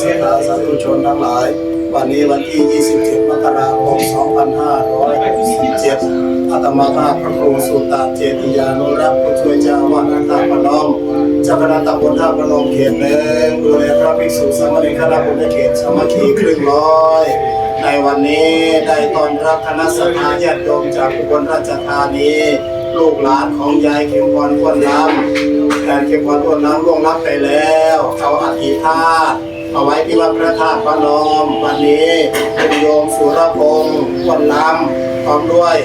เสนาสาธุชนทั้งหลาย วันนี้วันที่ 27 มกราคม 2567อาตมาภาพพระครูสุตตาเจติยานุรักษ์ผู้ช่วยเจ้าอาวาสท่าพนมเจ้าคณะตำบลท่าพนมเขตหนึ่งดูแลพระภิกษุสามเณรคณะบุญเขตสามัคคีครึ่งร้อยในวันนี้ได้ตอนรับคณะสัตยาญาติโยมจากอุบลราชธานีลูกหลานของยายเข็มพรควนน้ำแทนเข็มพรควนน้ำล่วงลับไปแล้ว เขาอธิธาต เอาไว้ที่วัดพระธาตุพนมวันนี้เป็นโยมสุรพงศ์ควนน้ำพร้อมด้วย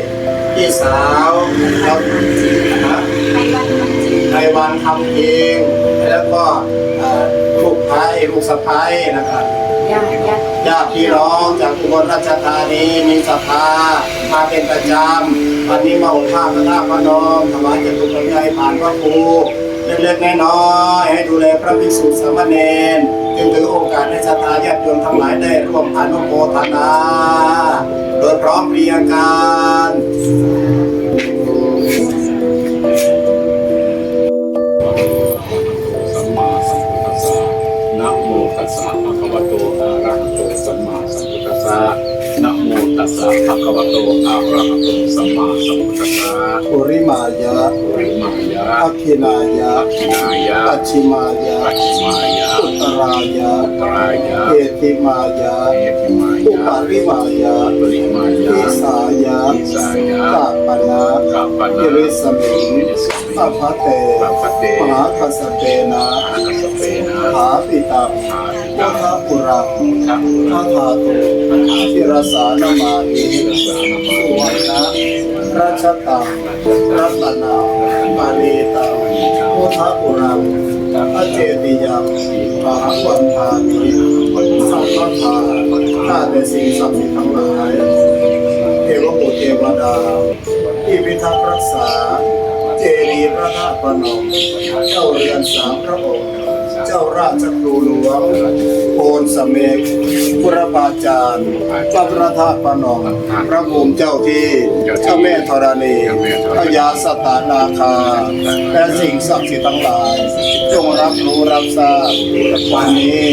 พี่สาวแล้วนะในวันทำเองแล้วก็เอ่อลูกชายลูกสะใภ้นะครับญาติญาติญาติพี่น้องจากอุบลราชธานีมีศรัทธามาเป็นประจำวันนี้มาองค์ข้าพระธาตุพนมถวายจตุปัจจัยผ่านพระครู เล็กๆน้อยๆให้ดูแลพระภิกษุสามเณรจึงถือโอกาสให้ศรัทธาญาติโยมทั้งหลายได้ร่วมอนุโมทนา โดยพร้อมเพรียงกัน สสะภะคะวะโตอะระหะโตสัมมาสัมพุทธัสสะปุริมายะปุริมายะอัคคินายะขินายะปัจฉิมายะปัจฉิมายะอุตรายะตรายะเอติมายะเอติมาอุยะปาริมายะปริมายะอิสายะอิสายะกาปนะกัปปะกินะริสมิงอิสมิ สัพพะเตสัพพะเตมหาคัสสเตนะอาคัสสเปนะหาปิตังอาทิพุตัทงธปุรังทัพทาธาตุทิรสานามานิสุวรรณราชตังรัตนามานีตังพุทธปุรังอเจติยังมหาวันทานิสัพพะทาข้าแต่สิ่งศักดิ์สิทธิ์ทั้งหลายเทวบุตรเทวดา ที่พิทักษ์รักษาเจดีย์พระธาตุพนมเจ้าเรือนสามพระองค์ เจ้าราชครูหลวงโอนสเมกพุรบาจารย์พระพระธาตุพนมพระภูมิเจ้าที่เจ้าแม่ธรณีพญาสตานาคา และสิ่งศักดิ์สิทธิ์ทั้งหลาย จงรับรู้รับทราบวันนี้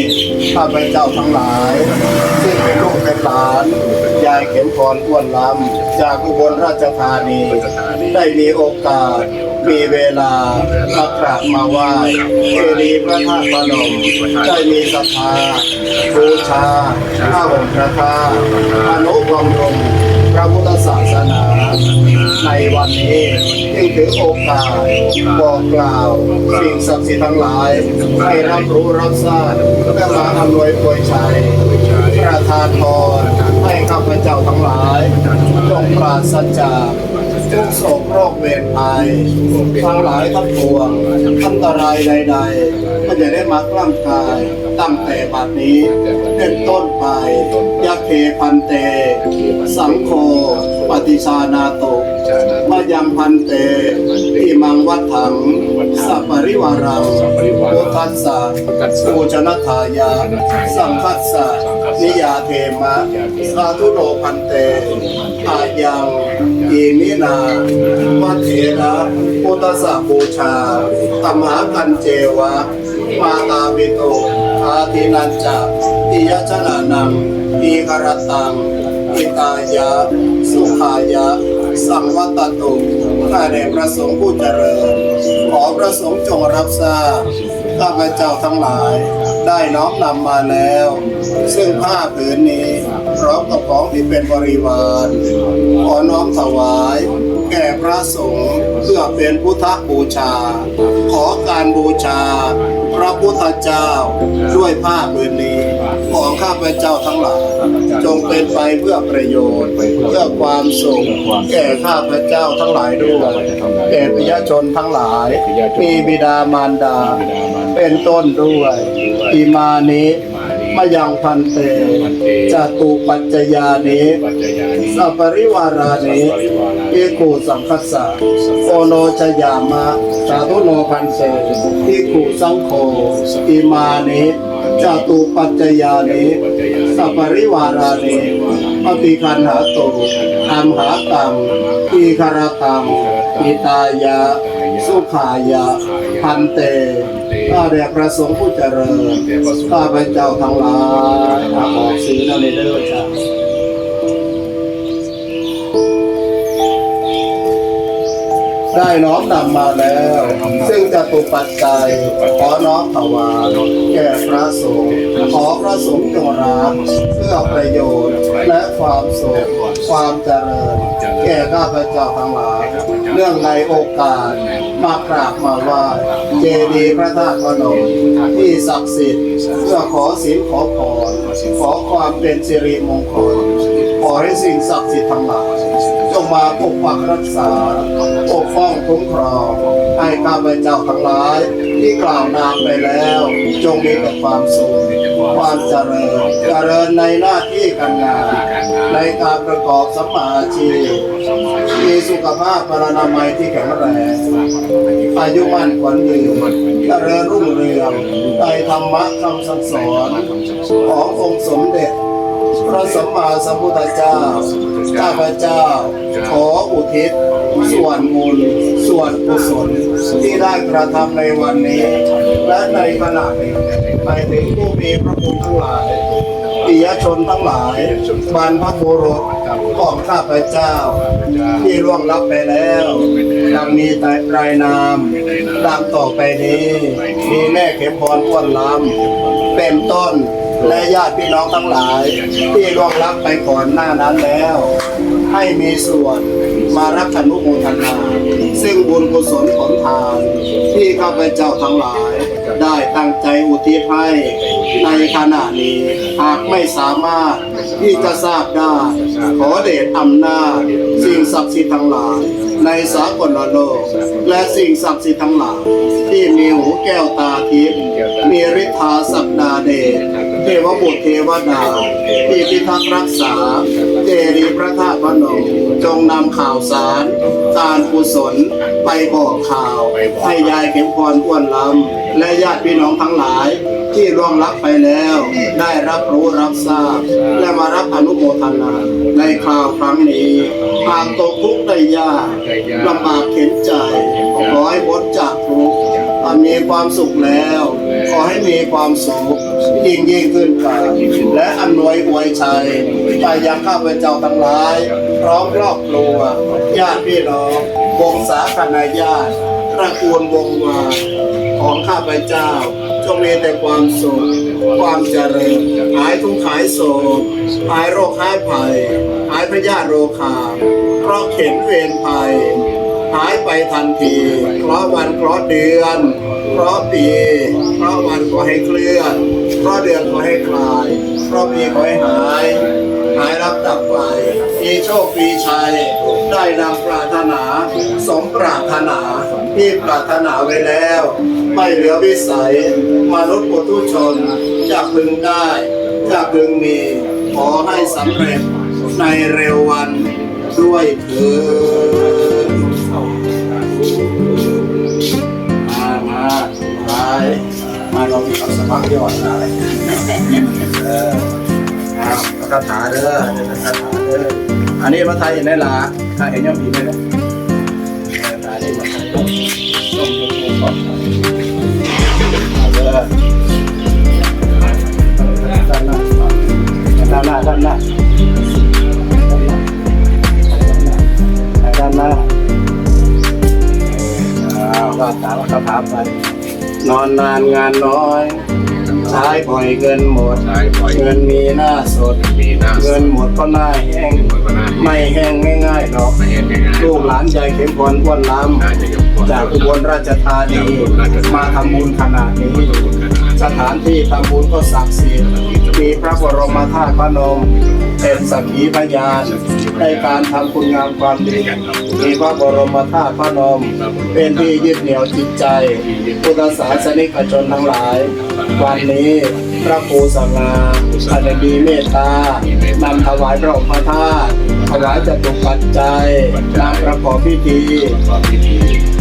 ข้าพเจ้าทั้งหลาย ซึ่งเป็นลูกเป็นหลานยายเข็มพรอ้วนล้ำจากอุบลราชธานี ได้มีโอกาส มีเวลามากราบมาไหว้เจดีย์พระธาตุพนมได้มีศรัทธาบูชาข้าองค์พระธาตุอนุบำรุงพระพุทธศาสนา ในวันนี้จึงถือโอกาสบอกกล่าวสิ่งศักดิ์สิทธิ์ทั้งหลาย ให้รับรู้รับทราบและมาอำนวยอวยชัยประทานพรให้ข้าพเจ้าทั้งหลายจงปราศจาก ทุกโศกโรคเวรภัยทั้งหลายทั้งปวงอันตรายใดๆก็จะได้มากล้ำกาย ตั้งแต่บัดนี้เป็นต้นไปยะเคพันเต สังโฆปฏิชานาโตมายังพันเตอิมังวัฏถังสัปปริวารังโอทัสสะปูชนทายา สังคัสสะนิยาเทมะสาธุโลพันเตอายัง อีมินาวัเถระพุทธสสะบูชาธรรมากันเจวะ มาตาปิโตอาทินันจะอิยชนะนังอีกรตังอิตายะ สุขายะ สังวัตตุข้าแต่พระสงฆ์ผู้เจริญ ขอพระสงฆ์จงรับทราบข้าพเจ้าทั้งหลาย ได้น้อมนำมาแล้ว ซึ่งผ้าผืนนี้ พร้อมกับของที่เป็นบริวารขอน้อมถวาย แก่พระสงฆ์เพื่อเป็นพุทธบูชา ขอการบูชา พระพุทธเจ้าด้วยผ้าผืนนี้ของข้าพเจ้าทั้งหลายจงเป็นไปเพื่อประโยชน์ เพื่อความสุขแก่ข้าพเจ้าทั้งหลายด้วยแก่ปิยชนทั้งหลาย มีบิดามารดา เป็นต้นด้วยอิมานิ มายังพันเตจตุปัจจยานิปัจจยานิสัปปริวารานิเอกูสังคัสสะโอโนชยามะสาธุโนพันเตอิกุสังโฆอิมานิจตุปัจจยานิสัปปริวารานิปฏิคันหาตุอัมหาตังอีคารตังอิตายะ สุขายะ พันเต ข้าแด่พระสงฆ์ผู้เจริญเดชพระสงฆ์ข้าพเจ้าทั้งหลายข้าออกสื่อนั่นเลยเด้อจ้าได้น้อมนำมาแล้ว ซึ่งจะตุปัจจัยขอน้อมถวายแก่พระสงฆ์ขอพระสงฆ์จงรักเพื่อประโยชน์และความสุขความเจริญ แก่ข้าพเจ้าทั้งหลาย เรื่องในโอกาสมากราบมาไหว่าเจดีย์พระธาตุพนมที่ศักดิ์สิทธิ์เพื่อขอศีลขอพรขอความเป็นสิริมงคลขอให้สิ่งศักดิ์สิทธิ์ทั้งหลายจงมาปกปักรักษาปกป้องคุ้มครองให้ข้าพเจ้าทั้งหลายที่กล่าวนามไปแล้ว จงมีแต่ความสุข ความเจริญเจริญในหน้าที่การงาน ในการประกอบสัมมาอาชีพมีสุขภาพพลานามัยที่แข็งแรงอายุมั่นขวัญยืนเจริญรุ่งเรืองในธรรมะคำสั่งสอนขององค์สมเด็จ พระสัมมาสัมพุทธเจ้า ข้าพเจ้า ขออุทิศ ส่วนบุญส่วนกุศลที่ได้กระทำในวันนี้ และในขณะนี้ไปถึงผู้มีพระคุณทั้งหลายปิยชนทั้งหลายบรรพบุรุษของข้าพเจ้า ที่ล่วงลับไปแล้วดังมีแต่รายนามดังต่อไปนี้ มีแม่เข็มพรพ้วนล้ำเป็นต้น และญาติพี่น้องทั้งหลาย ที่ล่วงลับไปก่อนหน้านั้นแล้ว ให้มีส่วนมารับอนุโมทนา ซึ่งบุญกุศลผลทาน ที่ข้าพเจ้าทั้งหลาย ได้ตั้งใจอุทิศให้ในขณะนี้หากไม่สามารถที่จะทราบได้ขอเดชอำนาจสิ่งศักดิ์สิทธิ์ทั้งหลาย ในสากลโลก และสิ่งศักดิ์สิทธิ์ทั้งหลายที่มีหูแก้วตาทิพย์มีฤทธาสักดาเดชเทวบุตรเทวดาที่พิทักษ์รักษาเจดีพระธาตุพนมจงนำข่าวสาร การกุศลไปบอกข่าว ให้ยายเข็มพรอ้วนลำและญาติพี่น้องทั้งหลาย ที่ร่วงรับไปแล้ว ได้รับรู้รับทราบ และมารับอนุโมทนา ในข่าวครั้งนี้หากตกทุกข์ได้ยากลำบากเข็นใจขอให้พ้นจากทุกข์มีความสุขแล้ว ขอให้มีความสุขยิ่งยิ่งขึ้นไปและอำนวยอวยชัยไปยังข้าพเจ้าทั้งหลายพร้อมครอบครัวญาติพี่น้องวงศาคณาญาติตระกูลวงวาของข้าพเจ้า จงมีแต่ความสุข ความเจริญ หายทุกข์หายโศก หายโรคหายภัย หายพยาธิโรคาเพราะเข็นเวรภัย หายไปทันที เพราะวันเพราะเดือน เพราะปี เพราะวันขอให้เคลื่อน เพราะเดือนขอให้คลาย เพราะปีขอให้หาย หายรับดับไปมีโชคมีชัย ได้นำปรารถนา สมปรารถนาที่ปรารถนาไว้แล้ว ไม่เหลือวิสัย มนุษย์ปุถุชนจะพึงได้จะพึงมี ขอให้สำเร็จในเร็ววันด้วยเถิดมามาไปมาเรามีคำสมัครยอดนะเออเอา คาถาเด้อเดี๋ยวคาถาเด้ออันนี้มาไทยเห็นได้ละถ้าเห็นยังดีเลยนะเออตาได้มาไทยต้องต้องยกมือขอบเอาเด้อด้านหน้าด้านหน้าด้านหน้าด้านหน้าด้านหน้าอ้าวว่าตามคาถาไปนอนนานงานน้อย ใช้ปล่อยเงินหมด ใช้ปล่อยเงินมีหน้าสด มีหน้าเงินหมดก็หน้าแห้งคนก็น่าไม่แห้งง่ายๆหรอกไม่เห็นยังไงลูกหลานใจเข็มพรพ้วนล้น่าจะยกคนำจากอุบลราชธานีมาทำบุญขนาดนี้ สถานที่ทำบุญก็ศักดิ์สิทธิ์มีพระบรมธาตุพนมเป็นสักขีพยาน ในการทำคุณงามความดีมีพระบรมธาตุพระนม เป็นที่ยึดเหนี่ยวจิตใจ พุทธศาสนิกชนทั้งหลาย วันนี้พระครูสังฆาท่านมีเมตตานำถวายพระองค์พระธาตุถวายจตุปัจจัยนำประกอบพิธี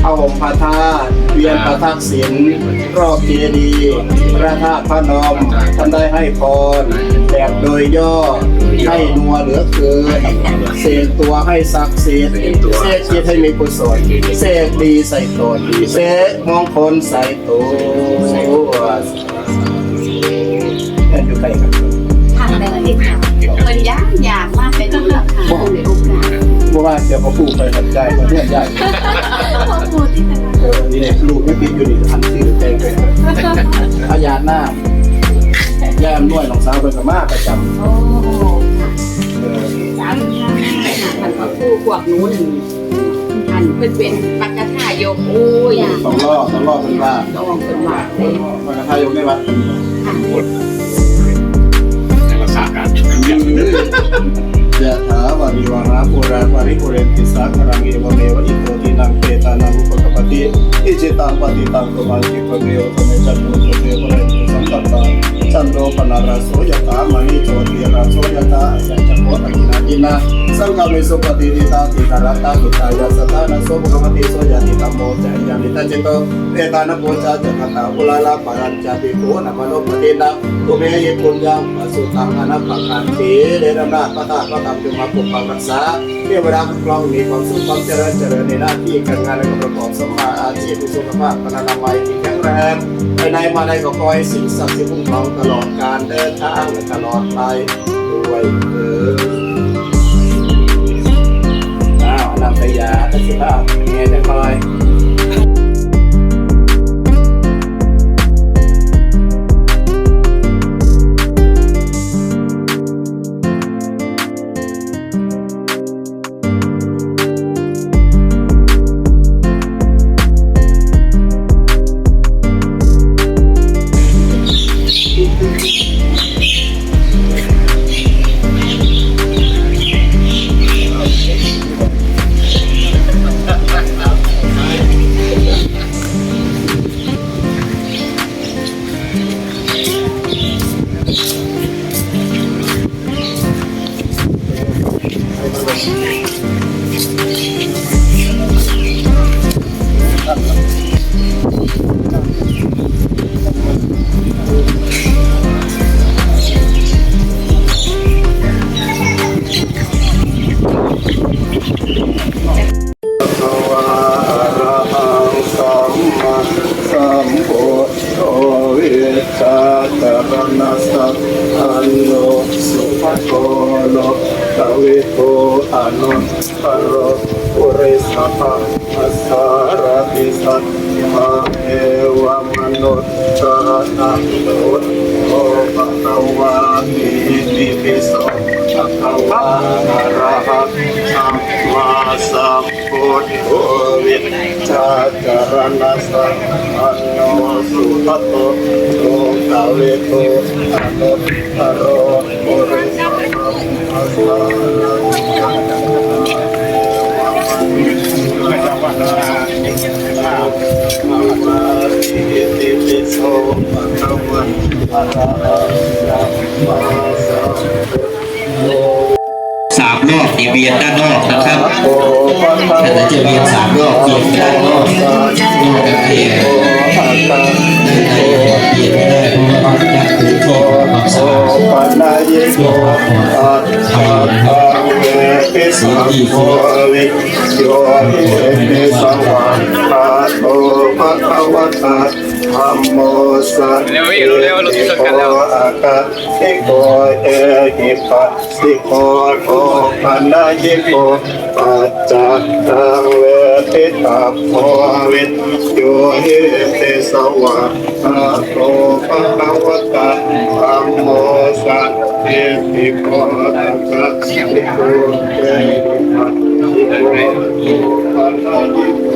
ความพิธีทผ้าห่มพระธาตุเวียนพระทักษิณรอบเจดีย์พระธาตุพระนมท่านได้ให้พรแบบโดยย่อให้นัวเหลือเกินเสกตัวให้ศักดิ์สิทธิ์เสกจิตให้มีกุศลเสกดีใส่ตนเสกมงคลใส่ตัวแอนอยู่ใกล้กันทางได้เลยค่ะเพิ่นยากยากมากเป็นเรื่องค่ะ ว่าเดี๋ยวเขาพูดไปหันใจมาเนี่ยใหญ่ข้อมูลที่เป็นเออนี่ลูกไม่ปิดอยู่นี่ทันชื่อแจ้งไปพยานหน้าแย่มน้วยน้องสาวเป็นสมากประจโอ้ำเออสามท่านพระผู้พวกหนูหนึ่งท่านเพิ่นเป็นปักกะท่ายกโอ้ยสองรอบสองรอบเป็นว่าต้องเป็นว่าเลยพระทายกในวัดในภาษาการชุมนุม ยะถาวาริวหาปุราปาริปุเรนติสาคารังเอวเมวะอิโตตินังเปตานังอุปกปติอิจิตังปฏิตังตุมังคิปะเมวะเมจัตตุตุเตปุเรนตุสัมปัตตาจันโดปนาราโสยะถามณีโจติราโสยะถาสัจจโคตกินาจินา สังฆเมสุปฏิติตาติตารัตตาตุตายาสตานะโสภะมติโสยะติตัมโมจายามิตาจิโตเปตานะโพจาจักตาปุลาลาปารัญจาติโกนะมโนปฏินะตุเมยิปุญญาปสุตังอนัปปะคันติเดรนาถพระธาตุพระธรรมจงมาปกปักรักษาเทวดาคุ้มครองมีความสุขความเจริญเจริญในหน้าที่การงานและประกอบสมาอาชีพสุขภาพพลานามัยที่แข็งแรงไปไหนมาไหนก็คอยสิ่งศักดิ์สิทธิ์คุ้มครองตลอดการเดินทางและตลอดไปด้วยเถิดาวอนาม นโนสุภโกโลตวิโกอนุตตโรปุริสัพพะสารติสัทมาเอวมนุษย์สนาพุทโธภะคะวาติติปิโสภะคะวะอะระหังสัมมาสัมพุทโธวิชาจารณะสัพพันโนสุขโตโลกาเวโตอนุตตโรปุริสัพพะสารติสามรอบนี่เวียนด้านนอกนะครับแต่จะเวียนสามรอบเวียนด้านนอกนอกจากเวียนในในเวียนไม่ได้เพราะว่ายัดพื้นที่ความสะอาดปัญญาโยอัตถาทังเวปิสังโฆวิโยหิเตสังวาคาโต ภะคะวะตาธัมโมสัจเร็วเร็วรู้สึกกันแล้วอากาติโกเอหิปัสสิโกโอปัญญาโกปัจจัตตังเวทิตาโพวิโยหิเตสวาคาโตภะคะวะตาธัมโมสัจเจติโกอากาติโกเอหิปัสสิโกโอปัญญาโกที่มันปฏิเนตที่มันปฏิเนตกันอยู่เป็นปฏิเนตจากโก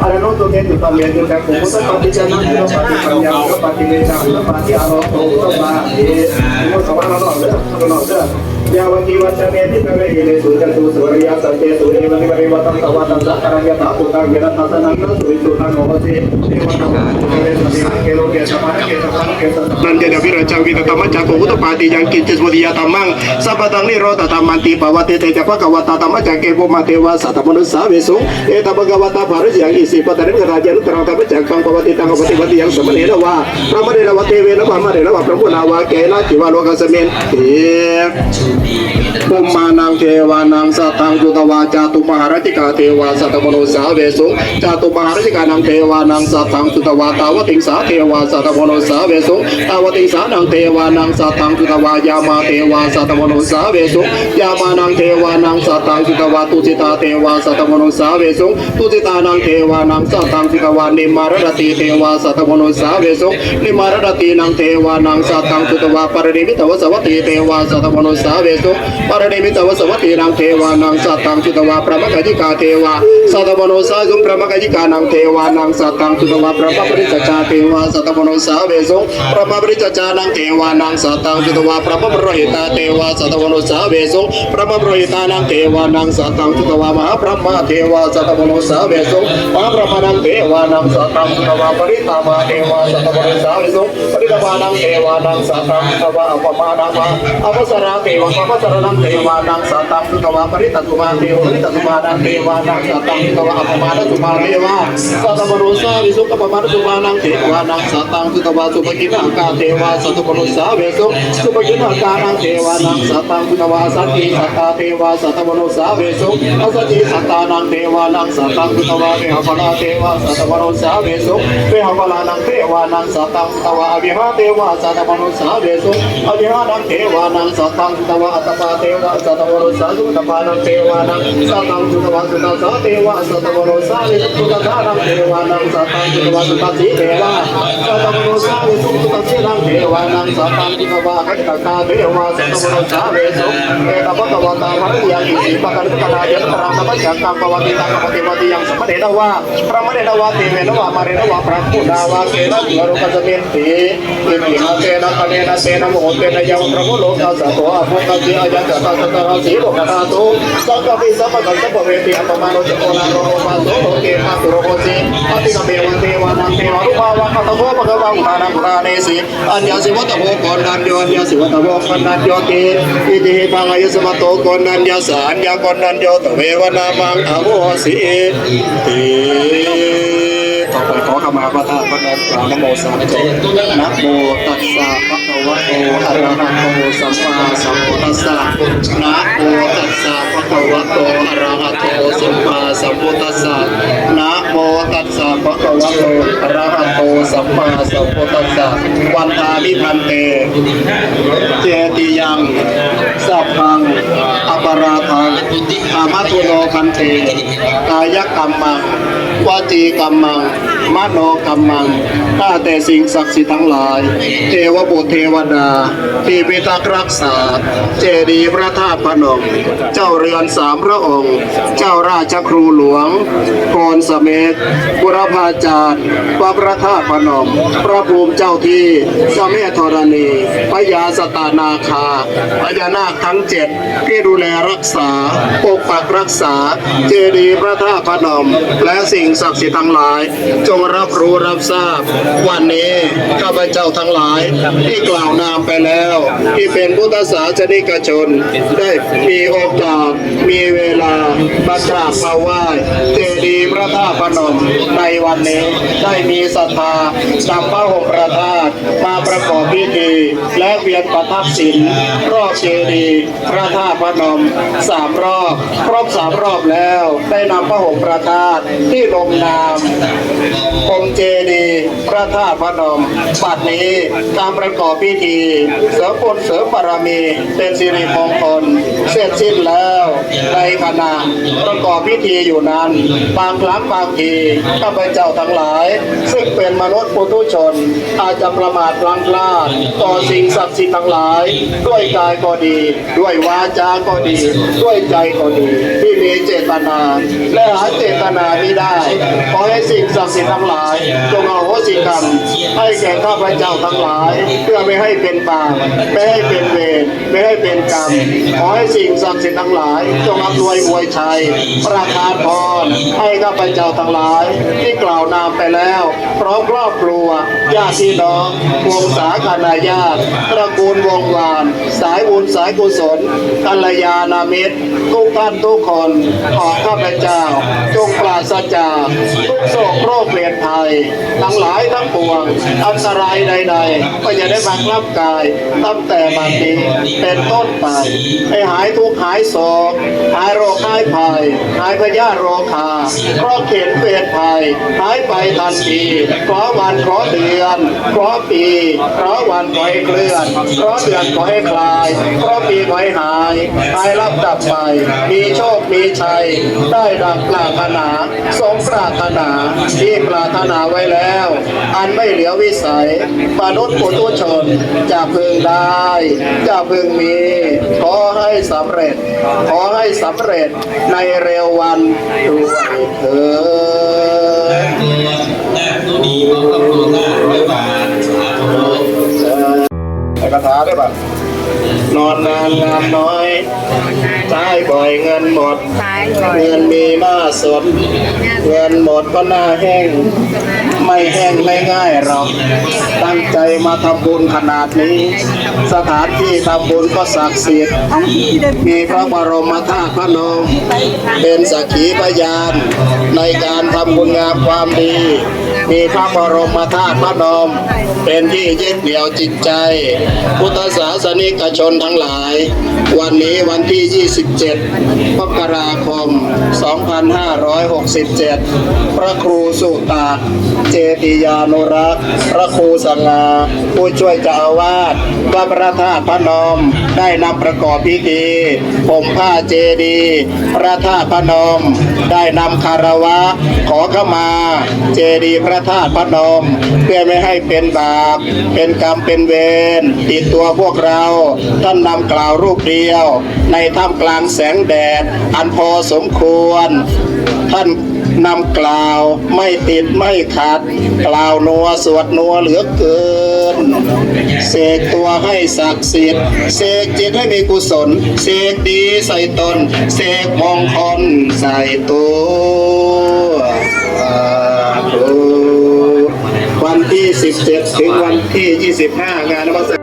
ปฏิญาณอุตปฏิปัญญาอุตปฏิเนตอุตปฏิอาโลกอุตปฏินังตุคาริโลกามิเนตตุมาริยาสัตตติเนติโกเอโกเมอันนตุเนตุกาตุอุตปฏิญาณอุตปฏิปัญญาอุตปฏิเนตอุตปฏิอาโลกอุตปฏินังตุนตังตุคาริโลกามิเนปฏิปัญญาสัตตังเวตปฏิเมภาวิตตันติเนพิกเวกุเปอารโนตุเตตุตัมเยตุแต่กุมุตปฏิจนะเนจาโยปฏิอารมณ์โยปาเอมุตวะนอนเด้อนอนเด้อยาวันทีวันเมติกเวอิเลสุจัตุสุริยสัจเจสุเอวัตังตวัตังสักการยตาปุตังเยนะทัสนังสุวิสุนังโหติเทวตาเวสติเกโลเกสมาเกสมาเกสนันเจเดวิรจังวิตตมัจจักกุตปาติยังกิจสมุติยตัมมังสัพพตังนิโรธธรรมันติปวัติเตจะภะวตาธรรมจักเกปุมาเทวาสัตมนุสาเวสุเอตภะวตาภารยังอิสิปตะนิกราจานุตรังธรรมจักปังปวัติตังปฏิปฏิยังสมเนระวาพระมเระวะเทเวนะพระมเนระวะพระมุนาวาเกนะจิวาโลกสเมนเตปุมมานังเทวานังสัตตังจุตวาจาตุมหารติกาเทวาสัตตมโนสาเวสุจาตุมหารติกานังเทวานังสัตตังจุตวาตาวติงสาเทวาสัตตมโนสาเวสุตาวติงสานังเทวานังสัตตังจุตวายามาเทวาสัตตมโนสาเวสุยามานังเทวานังสัตตังจุตวาตุจิตาเทวาสัตตมโนสาเวสุตุจิตานังเทวานังสัตตังจุตวานิมารดติเทวาสัตตมโนสาเวสุนิมารดตินังเทวานังสัตตังจุตวาปรินิมิตวสวัตติเทวาสัตตมโนสาเวสุปรินิมิตวสวัตตินังเทวานังสัตตังจุตวาพระมกจิกาเทวาสัตตมโนสาสุพระมกจิกานังเทวานังสัตตังจุตวาพระปริจจาเทวาสัตตมโนสาเวสุพระปริจจานังเทวานังสัตตังจุตวาพระปรหิตาเทวาสัตตมโนสาเวสุพระปรหิตานังเทวานังสัตตังจุตวามหาพระมาเทวาสัตตมโนสาเวสุมหาพระมานังเทวานังสัตตังจุตวาปริตามาเทวาสัตตมโนสาเวสุปริตามานังเทวานังสัตตังจุตวาอัปมานังมาอัปสรารนังเทวานังสัตตังจุตวาปริตตุมาเทวปริตตุมานังเทวานังสัตตังจุตวาอัปมานัตุมาเทวาสัตตมโนสาเวสุอัปมานัตุมานังเทวานังสัตตังจุตวาสุภกินังกาเทวาสัตตมโนสาเวสุสุภกินังกานังเทวานังสัตตังจุตวาสัตติสัตตาเทวาสัตตมโนสาเวสุอสัตติสัตตานังเทวานังสัตตังจุตวาเวหปนาเทวาสัตตมโนสาเวสุเวหปนานังเทวานังสัตตังจุตวาอวิหาเทวาสัตตมโนสาเวสุอวิหานังเทวานังสัตตังจุตวาอัตตาเทวาสัตตมโนสาสุตปานังเทวานังสัตตังจุตวาสุตตาเทวาสัตตมโนสาเวสุสุตตานังเทวานังสัตตังจุตวาสุตตาสีเทวาสัตตมโนสาเวสุสุตตาสีนังเทวานังสัตตังจุตวาคัตตาเทวาสัตตมโนสาเวสุเอตปะตวตาภริยังอิสิปะกันปะนาเยตรังตปะจักตังปวัติตังปฏิวัติยังสมเดนวะพระมเดนวะเทเวนวะมาเรนวะพระพุทธาวะเกนะจุรุกัสเมนติอิมิหาเตนะคะเนนะเตนะโมเตนะยังพระโมโลกัสสะโตอะภุตตะเจอายัตตะตะตะสีโลกนาโตสังฆปิสัมปะกัสสะปะเวติอัปปมาโนจโกนาโรมาโสโลเกมาตุโรโกสิอติกะเบวันเทวานังเทวารุปาวะคะตะโพปะกะวังมานังพุราเนสิอัญญาสิวัตโพกอนนันโยอัญญาสิวัตโพกอนนันโยเกอิติปังอายุสมะโตกอนนันยาสาอัญญากอนนันโยตเววนามังอโมสิติต่อ ไปขอขมาพระธาตุพระนามกลาวนโมสามจบนะโมตัสสะภะคะวะโตอะระหะโตสัมมาสัมพุทธัสสะนะโมตัสสะภะคะวะโตอะระหะโตสัมมาสัมพุทธัสสะนะโมตัสสะภะคะวะโตอะระหะโตสัมมาสัมพุทธัสสะวันทานิพันเต เจติยังสัพพังอปราทังอามัตุ คันเตกายกรรมังวาจีกรรมังมโนกรรมังข้าแต่สิ่งศักดิ์สิทธิ์ทั้งหลาย เทวบุตรเทวดาที่พิทักษ์รักษา เจดีย์พระธาตุพนม เจ้าเรือนสามพระองค์ เจ้าราชครูหลวงโกนสเมธบุรพาจารย์วัดพระธาตุพนม พระภูมิเจ้าที่สเมธธรณีพญาสตานาคาพญานาคทั้งเจ็ดที่ดูแลรักษาปกปักรักษาเจดีย์พระธาตุพนม และสิ่งศักดิ์สิทธิ์ทั้งหลาย จงรับรู้รับทราบ วันนี้ข้าพเจ้าทั้งหลาย ที่กล่าวนามไปแล้ว ที่เป็นพุทธศาสนิกชน ได้มีโอกาสมีเวลามาตราบมาไหว้เจดีย์พ ระธาตุพนมในวันนี้ได้มีศรัทธานำพระห่มพระธาตุมาประกอบพิธีและเวียนประทับศีลรอบเจดีย์พระธาตุพนมสามรอบครบสามรอบแล้ว ได้นำพระห่มพระธาตุที่ลงนามองเจดีย์พระธาตุพนมบัดนี้การประกอบพิธีเสริมบุญเสริมบารมีเป็นสิริมงคลเสร็จสิ้นแล้วในขณะประกอบพิธีอยู่นั้นบางครั้งบางทีข้าพเจ้าทั้งหลาย ซึ่งเป็นมนุษย์ปุถุชน อาจจะประมาทลังลาดต่อสิ่งศักดิ์สิทธิ์ทั้งหลาย ด้วยกายก็ดี ด้วยวาจาก็ดี ด้วยใจก็ดี ที่มีเจตนา และหาเจตนาไม่ได้ ขอให้สิ่งศักดิ์สิทธิ์ทั้งหลาย จงเอาโหสิกรรม ให้แก่ข้าพเจ้าทั้งหลาย เพื่อไม่ให้เป็นบาปไม่ให้เป็นเวรไม่ให้เป็นกรรม ขอให้สิ่งศักดิ์สิทธิ์ทั้งหลาย จงอำนวยอวยชัย ประทานพรให้ข้าพเจ้าทั้งหลาย ที่กล่าวนามไปแล้วพร้อมครอบครัวญาติพี่น้องวงศาคณาญาติตระกูลวงวาน สายบุญสายกุศลกัลยาณมิตรทุกท่านทุกคนขอข้าพเจ้า จงปราศจากทุกโศกโรคเปลี่ยนภัยทั้งหลายทั้งปวงอันตรายใดๆก็อย่าได้มาคลับกายตั้งแต่บัดนี้เป็นต้นไปให้หายทุกหายโศกหายโรคหายภัยหายพยาโรคาราะเข็นเปลี่ยนภัยหายไปทันทีเพราะวันเพราะเดือนเพราะปีเพราะวันขอให้เคลื่อนเพราะเดือนขอให้คลายเพราะปีขอให้หายหายรับดับไป มีโชคมีชัย ได้ดังปรารถนา สมปรารถนาที่ปรารถนาไว้แล้ว อันไม่เหลียววิสัยมนุษย์ปุถุชนจะพึงได้จะพึงมี ขอให้สำเร็จ ขอให้สำเร็จในเร็ววันด้วยเถิดหน้าตัวดีมองกับตัวหน้าร้อยบาทสาธุใส่คาถาได้ปะ นอนนานงานน้อยใช้บ่อยเงินหมดซ้ายก่อนเงินมีหน้าสดเงินหมดก็หน้าแห้ง ไม่แห้งไม่ง่ายหรอก ตั้งใจมาทำบุญขนาดนี้ สถานที่ทำบุญก็ศักดิ์สิทธิ์มีพระบรมธาตุพระนมเป็นสักขีพยาน ในการทำบุญงามความดี มีพระบรมธาตุพระนม เป็นที่ยึดเหนี่ยวจิตใจ พุทธศาสนิกชนทั้งหลาย วันนี้วันที่ 27มกราคม 2567 พระครูสุตาเจติยานุรักษ์ พระครูสังาผู้ช่วยเจ้าอาวาสวัดพระธาตุพระนมได้นำประกอบพิธีผมผ้าเจดีพระธาตุพระนม ได้นำคารวะขอเข้ามาเจดีพระธาตุพระนม เพื่อไม่ให้เป็นบาป เป็นกรรมเป็นเวรติดตัวพวกเรา ท่านนำกล่าวรูปเดียว ในท่ามกลางแสงแดด อันพอสมควร ท่านนำกล่าวไม่ติดไม่ขัดกล่าวนัวสวดนัวเหลือเกินเสกตัวให้ศักดิ์สิทธิ์เสกจิตให้มีกุศลเสกดีใส่ตนเสกมงคลใส่ตัวสาธุวัน ที่ 17 ถึงวันที่ 25 งานนมัส